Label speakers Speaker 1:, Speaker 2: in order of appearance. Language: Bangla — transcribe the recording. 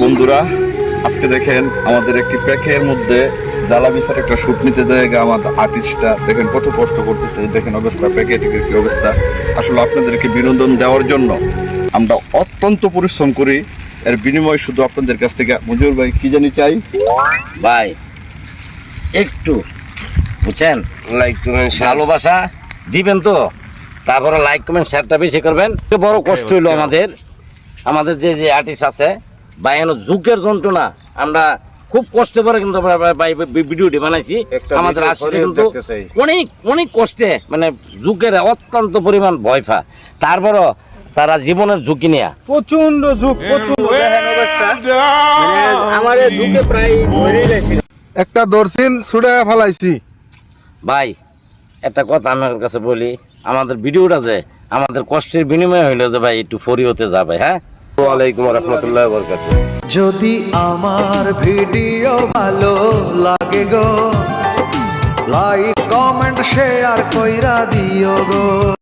Speaker 1: বন্ধুরা আজকে দেখেন আমাদের একটি প্যাকের মধ্যে জ্বালা বিচার একটা শুট নিতে জায়গা আমাদের আর্টিস্টটা দেখেন কত কষ্ট করতেছে। দেখেন অবস্থা প্যাকেটের কি অবস্থা? আসলে আপনাদেরকে বিনোদন দেওয়ার জন্য আমরা অত্যন্ত পরিশ্রম করি। এর বিনিময়ে শুধু আপনাদের কাছ থেকে। মজুর ভাই কি জানি চাই?
Speaker 2: ভাই একটু বুঝছেন?
Speaker 3: লাইক কমেন্ট
Speaker 2: ভালোবাসা দিবেন তো? তারপরে লাইক কমেন্ট শেয়ারটা বেশি করবেন। বড় কষ্ট হইল আমাদের। আমাদের যে যে আর্টিস্ট আছে বা এন যুগের যন্ত্রণা। আমরা খুব কষ্ট করে কিন্তু আমরা ভিডিওটি বানাইছি। আমাদের
Speaker 3: করে
Speaker 2: কিন্তু অনেক অনেক কষ্টে মানে যুগের অত্যন্ত পরিমাণ ভয়ফা তারপরও তারা জীবনের ঝুঁকি নেয়া।
Speaker 4: প্রচণ্ড ঝুঁক প্রচণ্ড আমার ঝুঁকে প্রায়
Speaker 5: একটা দর্শিন ছুড়ে ফেলাইছি।
Speaker 2: ভাই একটা কথা আমার কাছে বলি। আমাদের ভিডিওটা যে আমাদের কষ্টের বিনিময়ে হইল যে ভাই একটু ফরি হতে যাবে হ্যাঁ?
Speaker 6: যদি আমার ভিডিও ভালো লাগে গো লাইক কমেন্ট শেয়ার কইরা দিও গো।